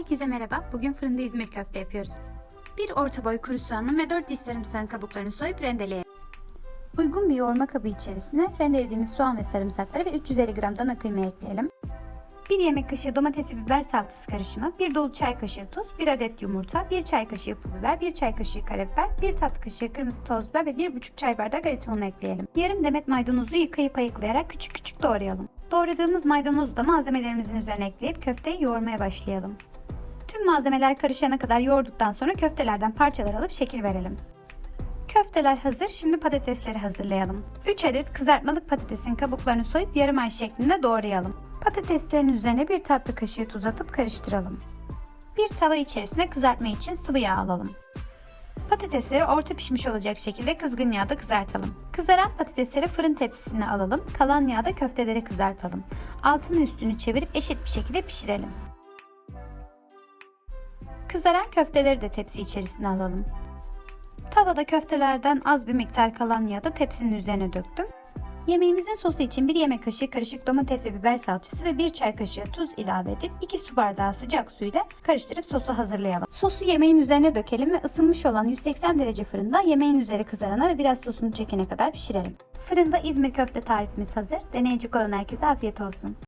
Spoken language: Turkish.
Herkese merhaba. Bugün fırında İzmir köfte yapıyoruz. Bir orta boy kuru soğanın ve 4 diş sarımsağın kabuklarını soyup rendeleyelim. Uygun bir yoğurma kabı içerisine rendelediğimiz soğan ve sarımsakları ve 350 gram dana kıyma ekleyelim. 1 yemek kaşığı domates ve biber salçası karışımı, 1 dolu çay kaşığı tuz, 1 adet yumurta, 1 çay kaşığı pul biber, 1 çay kaşığı karabiber, 1 tatlı kaşığı kırmızı toz biber ve 1,5 çay bardağı galeta unu ekleyelim. Yarım demet maydanozu yıkayıp ayıklayarak küçük küçük doğrayalım. Doğradığımız maydanozu da malzemelerimizin üzerine ekleyip köfteyi yoğurmaya başlayalım. Tüm malzemeler karışana kadar yoğurduktan sonra köftelerden parçalar alıp şekil verelim. Köfteler hazır, şimdi patatesleri hazırlayalım. 3 adet kızartmalık patatesin kabuklarını soyup yarım ay şeklinde doğrayalım. Patateslerin üzerine bir tatlı kaşığı tuz atıp karıştıralım. Bir tava içerisine kızartma için sıvı yağ alalım. Patatesleri orta pişmiş olacak şekilde kızgın yağda kızartalım. Kızaran patatesleri fırın tepsisine alalım. Kalan yağda köfteleri kızartalım. Altını üstünü çevirip eşit bir şekilde pişirelim. Kızaran köfteleri de tepsi içerisine alalım. Tavada köftelerden az bir miktar kalan yağı da tepsinin üzerine döktüm. Yemeğimizin sosu için 1 yemek kaşığı karışık domates ve biber salçası ve 1 çay kaşığı tuz ilave edip 2 su bardağı sıcak suyla karıştırıp sosu hazırlayalım. Sosu yemeğin üzerine dökelim ve ısınmış olan 180 derece fırında yemeğin üzeri kızarana ve biraz sosunu çekene kadar pişirelim. Fırında İzmir köfte tarifimiz hazır. Deneyecek olan herkese afiyet olsun.